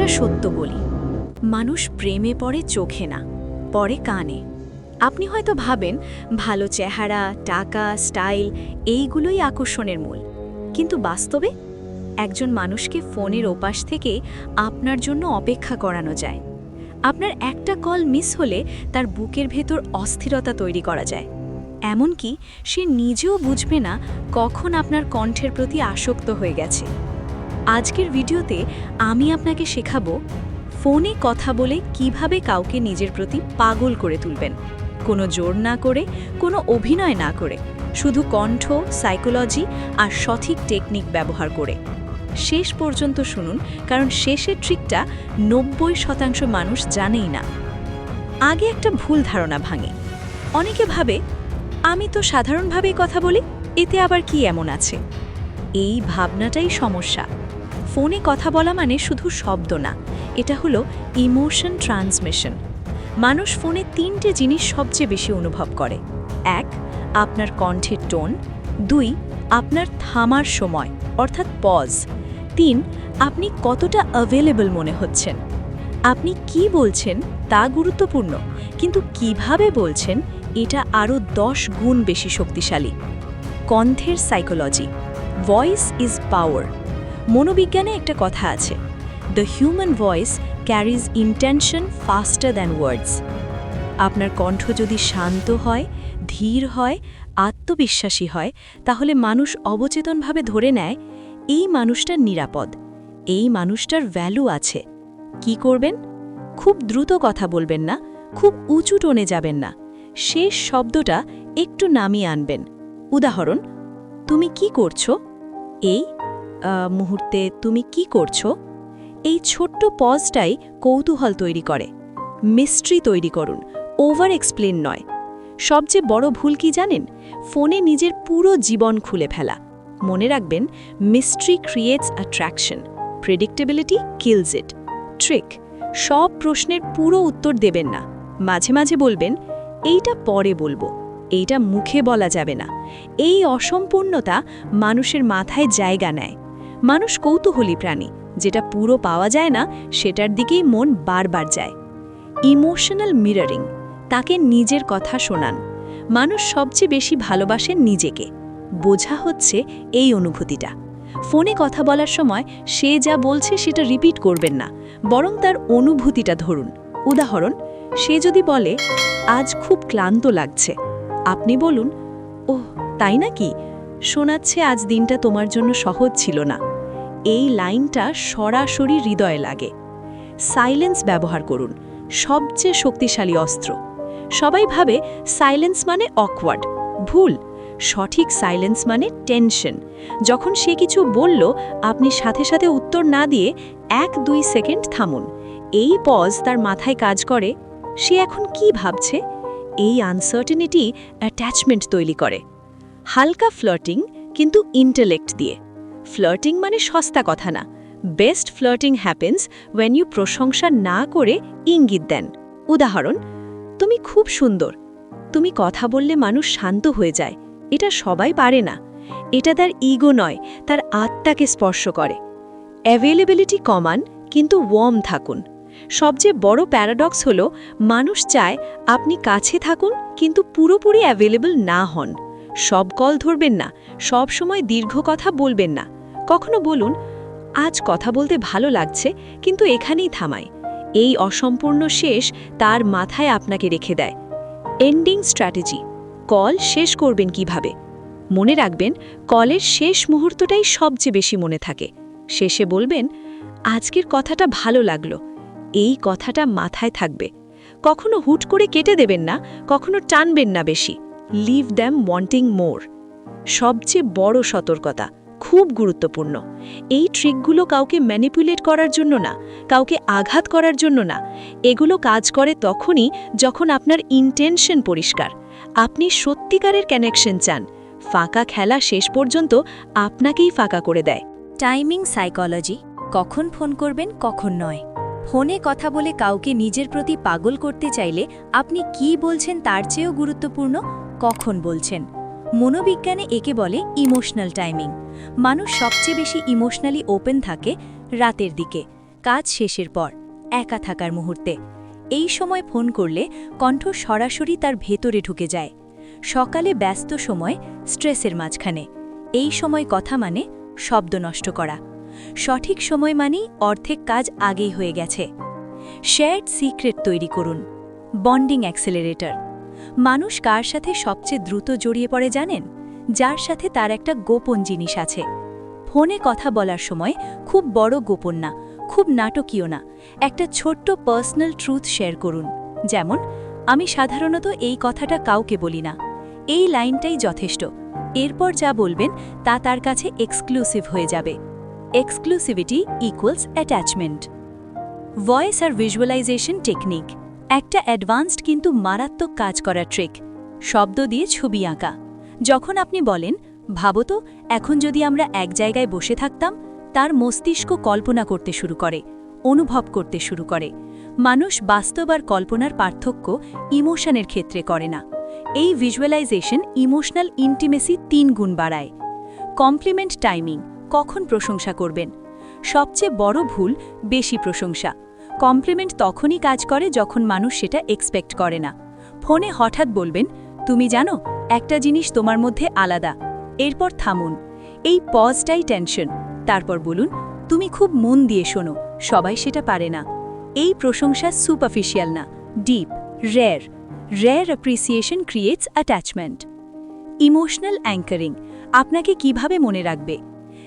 একটা সত্য বলি। মানুষ প্রেমে পড়ে, চোখে না, পড়ে কানে। আপনি হয়তো ভাবেন, ভালো চেহারা, টাকা, স্টাইল, এইগুলোই আকর্ষণের মূল। কিন্তু বাস্তবে একজন মানুষকে ফোনের ওপাশ থেকে আপনার জন্য অপেক্ষা করানো যায়। আপনার একটা কল মিস হলে তার বুকের ভেতর অস্থিরতা তৈরি করা যায়। এমনকি সে নিজেও বুঝবে না কখন আপনার কণ্ঠের প্রতি আসক্ত হয়ে গেছে। আজকের ভিডিওতে আমি আপনাকে শেখাবো ফোনে কথা বলে কীভাবে কাউকে নিজের প্রতি পাগল করে তুলবেন। কোনো জোর না করে, কোনো অভিনয় না করে, শুধু কণ্ঠ, সাইকোলজি আর সঠিক টেকনিক ব্যবহার করে। শেষ পর্যন্ত শুনুন, কারণ শেষের ট্রিকটা নব্বই শতাংশ মানুষ জানেই না। আগে একটা ভুল ধারণা ভাঙে। অনেকে ভাবে, আমি তো সাধারণভাবেই কথা বলি, এতে আবার কি এমন আছে? এই ভাবনাটাই সমস্যা। ফোনে কথা বলা মানে শুধু শব্দ না। এটা হলো ইমোশন ট্রান্সমিশন। মানুষ ফোনে তিনটে জিনিস সবচেয়ে বেশি অনুভব করে। এক, আপনার কণ্ঠের টোন। দুই, আপনার থামার সময়, অর্থাৎ পজ। তিন, আপনি কতটা অ্যাভেলেবল মনে হচ্ছেন। আপনি কি বলছেন তা গুরুত্বপূর্ণ, কিন্তু কীভাবে বলছেন এটা আরও দশ গুণ বেশি শক্তিশালী। কণ্ঠের সাইকোলজি ভয়েস ইজ পাওয়ার মনোবিজ্ঞানে একটা কথা আছে the human voice carries intention faster than words আপনার কণ্ঠ যদি শান্ত হয়, ধীর হয়, আত্মবিশ্বাসী হয়, তাহলে মানুষ অবচেতনভাবে ধরে নেয়, এই মানুষটার নিরাপদ, এই মানুষটার ভ্যালু আছে। কি করবেন? খুব দ্রুত কথা বলবেন না, খুব উঁচু টোনে যাবেন না। শেষ শব্দটা একটু নামিয়ে আনবেন। উদাহরণ, তুমি কি করছ? এই মুহূর্তে তুমি কি করছ? এই ছোট্ট পজটাই কৌতূহল তৈরি করে। মিস্ট্রি তৈরি করুন। ওভার এক্সপ্লেন নয়। সবচেয়ে বড় ভুল কি জানেন? ফোনে নিজের পুরো জীবন খুলে ফেলা। মনে রাখবেন mystery creates attraction predictability kills it trick সব প্রশ্নের পুরো উত্তর দেবেন না। মাঝে মাঝে বলবেন, এইটা পরে বলব। এইটা মুখে বলা যাবে না। এই অসম্পূর্ণতা মানুষের মাথায় জায়গা নেয়। মানুষ কৌতূহলী প্রাণী। যেটা পুরো পাওয়া যায় না, সেটার দিকেই মন বারবার যায়। ইমোশনাল মিররিং, তাকে নিজের কথা শোনান। মানুষ সবচেয়ে বেশি ভালোবাসেন নিজেকে। বোঝা হচ্ছে এই অনুভূতিটা। ফোনে কথা বলার সময় সে যা বলছে সেটা রিপিট করবেন না, বরং তার অনুভূতিটা ধরুন। উদাহরণ, সে যদি বলে, আজ খুব ক্লান্ত লাগছে। আপনি বলুন, ওহ, তাই নাকি? শোনাচ্ছে আজ দিনটা তোমার জন্য সহজ ছিল না। এই লাইনটা সরাসরি হৃদয়ে লাগে। সাইলেন্স ব্যবহার করুন, সবচেয়ে শক্তিশালী অস্ত্র। সবাই ভাবে সাইলেন্স মানে অকওয়ার্ড ভুল। সঠিক সাইলেন্স মানে টেনশন যখন সে কিছু বলল, আপনি সাথে সাথে উত্তর না দিয়ে এক দুই সেকেন্ড থামুন। এই পজ তার মাথায় কাজ করে, সে এখন কি ভাবছে? এই আনসার্টেনিটি অ্যাটাচমেন্ট তৈরি করে। হালকা ফ্লার্টিং কিন্তু ইন্টেলেক্ট দিয়ে। ফ্লার্টিং মানে সস্তা কথা না। Best flirting happens when you প্রশংসা না করে ইঙ্গিত দেন। উদাহরণ, তুমি খুব সুন্দর। তুমি কথা বললে মানুষ শান্ত হয়ে যায়। এটা সবাই পারে না। এটা তার ইগো নয়, তার আত্মাকে স্পর্শ করে। অ্যাভেলেবিলিটি কমান, কিন্তু ওয়ার্ম থাকুন। সবচেয়ে বড় প্যারাডক্স হলো, মানুষ চায় আপনি কাছে থাকুন, কিন্তু পুরোপুরি অ্যাভেলেবল না হন। সব কল ধরবেন না। সব সময় দীর্ঘ কথা বলবেন না। কখনো বলুন, আজ কথা বলতে ভালো লাগছে, কিন্তু এখানেই থামাই। এই অসম্পূর্ণ শেষ তার মাথায় আপনাকে রেখে দেয়। এন্ডিং স্ট্র্যাটেজি কল শেষ করবেন কীভাবে? মনে রাখবেন, কলের শেষ মুহূর্তটাই সবচেয়ে বেশি মনে থাকে। শেষে বলবেন, আজকের কথাটা ভালো লাগল। এই কথাটা মাথায় থাকবে। কখনো হুট করে কেটে দেবেন না, কখনো টানবেন না বেশি। লিভ দ্যাম ওয়ান্টিং মোর সবচেয়ে বড় সতর্কতা। খুব গুরুত্বপূর্ণ। এই ট্রিকগুলো কাউকে ম্যানিপুলেট করার জন্য না, কাউকে আঘাত করার জন্য না। এগুলো কাজ করে তখনই যখন আপনার ইন্টেনশন পরিষ্কার। আপনি সত্যিকারের কানেকশন চান। ফাঁকা খেলা শেষ পর্যন্ত আপনাকেই ফাঁকা করে দেয়। টাইমিং সাইকোলজি কখন ফোন করবেন, কখন নয়। ফোনে কথা বলে কাউকে নিজের প্রতি পাগল করতে চাইলে আপনি কি বলছেন তার চেয়েও গুরুত্বপূর্ণ, কখন বলছেন। মনোবিজ্ঞানে একে বলে ইমোশনাল টাইমিং। মানুষ সবচেয়ে বেশি ইমোশনালি ওপেন থাকে রাতের দিকে, কাজ শেষের পর, একা থাকার মুহূর্তে। এই সময় ফোন করলে কণ্ঠ সরাসরি তার ভেতরে ঢুকে যায়। সকালে ব্যস্ত সময় স্ট্রেসের মাঝখানে। এই সময় কথা মানে শব্দ নষ্ট করা। সঠিক সময় মানেই অর্ধেক কাজ আগেই হয়ে গেছে। শেয়ার্ড সিক্রেট তৈরি করুন। Bonding accelerator. মানুষ কার সাথে সবচেয়ে দ্রুত জড়িয়ে পড়ে জানেন? যার সাথে তার একটা গোপন জিনিস আছে। ফোনে কথা বলার সময় খুব বড় গোপন না, খুব নাটকীয় না। একটা ছোট্ট পার্সোনাল ট্রুথ শেয়ার করুন। যেমন, আমি সাধারণত এই কথাটা কাউকে বলি না। এই লাইনটাই যথেষ্ট। এরপর যা বলবেন তা তার কাছে এক্সক্লুসিভ হয়ে যাবে। Exclusivity equals attachment. ভয়েস আর ভিজুয়ালাইজেশন টেকনিক। একটা অ্যাডভান্সড কিন্তু মারাত্মক কাজ করার ট্রিক, শব্দ দিয়ে ছবি আঁকা। যখন আপনি বলেন, ভাবো তো, এখন যদি আমরা এক জায়গায় বসে থাকতাম, তার মস্তিষ্ক কল্পনা করতে শুরু করে, অনুভব করতে শুরু করে। মানুষ বাস্তব আর কল্পনার পার্থক্য ইমোশনের ক্ষেত্রে করে না। এই ভিজুয়ালাইজেশন ইমোশনাল ইন্টিমেসি তিন গুণ বাড়ায়। কমপ্লিমেন্ট টাইমিং, কখন প্রশংসা করবেন? সবচেয়ে বড় ভুল, বেশি প্রশংসা। কমপ্লিমেন্ট তখনই কাজ করে যখন মানুষ সেটা এক্সপেক্ট করে না। ফোনে হঠাৎ বলবেন, তুমি জানো, একটা জিনিস তোমার মধ্যে আলাদা। এরপর থামুন। এই পজটাই টেনশন তারপর বলুন, তুমি খুব মন দিয়ে শোনো, সবাই সেটা পারে না। এই প্রশংসা সুপারফিশিয়াল না deep rare rare appreciation creates attachment emotional anchoring আপনাকে কীভাবে মনে রাখবে?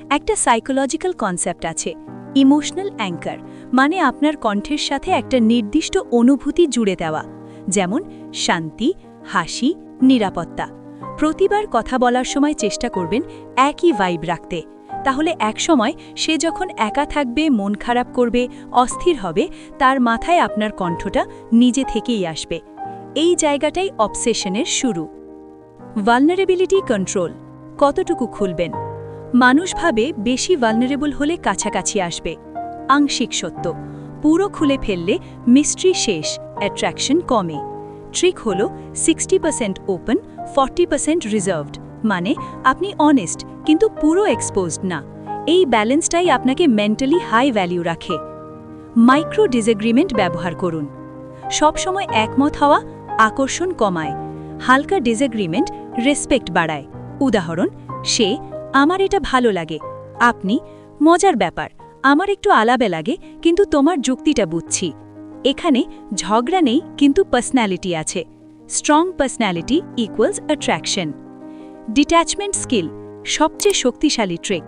একটা সাইকোলজিক্যাল কনসেপ্ট আছে ইমোশনাল অ্যাঙ্কার মানে আপনার কণ্ঠের সাথে একটা নির্দিষ্ট অনুভূতি জুড়ে দেওয়া, যেমন শান্তি, হাসি, নিরাপত্তা। প্রতিবার কথা বলার সময় চেষ্টা করবেন একই ভাইব রাখতে। তাহলে একসময় সে যখন একা থাকবে, মন খারাপ করবে, অস্থির হবে, তার মাথায় আপনার কণ্ঠটা নিজে থেকেই আসবে। এই জায়গাটাই অবসেশনের শুরু। ভালনারেবিলিটি কন্ট্রোল কতটুকু খুলবেন? মানুষ ভাবে বেশি ভালনারেবল হলে কাছাকাছি আসবে। আংশিক সত্য, পুরো খুলে ফেললে মিস্ট্রি শেষ অ্যাট্রাকশন কমে। ট্রিক হল sixty percent open forty percent reserved মানে আপনি অনেস্ট কিন্তু পুরো এক্সপোজড না। এই ব্যালেন্সটাই আপনাকে মেন্টালি হাই ভ্যালিউ রাখে। মাইক্রো ডিসএগ্রিমেন্ট ব্যবহার করুন। সবসময় একমত হওয়া, আকর্ষণ কমায়। হালকা ডিসএগ্রিমেন্ট রেসপেক্ট বাড়ায়। উদাহরণ, সে আমার এটা ভালো লাগে। আপনি, মজার ব্যাপার, আমার একটু আলাবে লাগে, কিন্তু তোমার যুক্তিটা বুঝছি। এখানে ঝগড়া নেই, কিন্তু পার্সোনালিটি আছে। Strong personality equals attraction detachment skill সবচেয়ে শক্তিশালী ট্রেক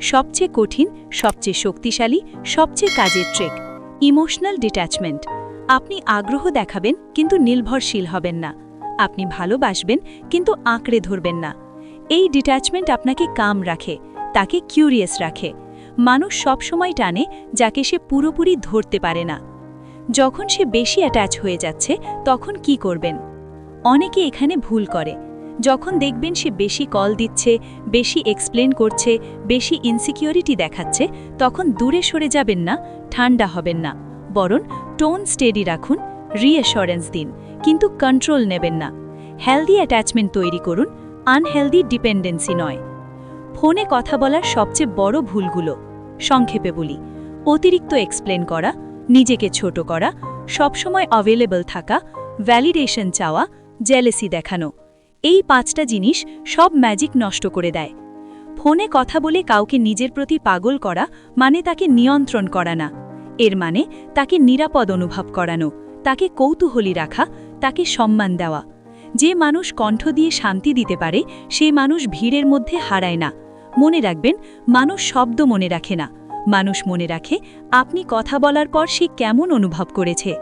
সবচেয়ে কঠিন, সবচেয়ে শক্তিশালী, সবচেয়ে কাজের ট্রেক ইমোশনাল ডিট্যাচমেন্ট আপনি আগ্রহ দেখাবেন, কিন্তু নির্ভরশীল হবেন না। আপনি ভালোবাসবেন, কিন্তু আঁকড়ে ধরবেন না। এই ডিট্যাচমেন্ট আপনাকে কাম রাখে, তাকে কিউরিয়াস রাখে। মানুষ সবসময় টানে যাকে সে পুরোপুরি ধরতে পারে না। যখন সে বেশি অ্যাটাচ হয়ে যাচ্ছে, তখন কি করবেন? অনেকে এখানে ভুল করে। যখন দেখবেন সে বেশি কল দিচ্ছে, বেশি এক্সপ্লেন করছে, বেশি ইনসিকিউরিটি দেখাচ্ছে, তখন দূরে সরে যাবেন না, ঠান্ডা হবেন না। বরং টোন স্টেডি রাখুন রিঅ্যাসরেন্স দিন, কিন্তু কন্ট্রোল নেবেন না। হেলদি অ্যাটাচমেন্ট তৈরি করুন আনহেলদি ডিপেন্ডেন্সি নয়। ফোনে কথা বলার সবচেয়ে বড় ভুলগুলো, সংক্ষেপে বলি, অতিরিক্ত এক্সপ্লেন করা, নিজেকে ছোট করা, সবসময় অ্যাভেলেবল থাকা ভ্যালিডেশন চাওয়া জেলেসি দেখানো, এই পাঁচটা জিনিস সব ম্যাজিক নষ্ট করে দেয়। ফোনে কথা বলে কাউকে নিজের প্রতি পাগল করা মানে তাকে নিয়ন্ত্রণ করা না। এর মানে তাকে নিরাপদ অনুভব করানো, তাকে কৌতূহলী রাখা, তাকে সম্মান দেওয়া। যে মানুষ কণ্ঠ দিয়ে শান্তি দিতে পারে, সে মানুষ ভিড়ের মধ্যে হারায় না। মনে রাখবেন, মানুষ শব্দ মনে রাখে না। মানুষ মনে রাখে, আপনি কথা বলার পর সে কেমন অনুভব করেছে।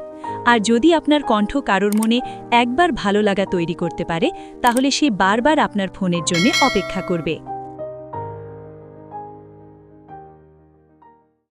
আর যদি আপনার কণ্ঠ কারোর মনে একবার ভালো লাগা তৈরি করতে পারে, তাহলে সে বারবার আপনার ফোনের জন্য অপেক্ষা করবে।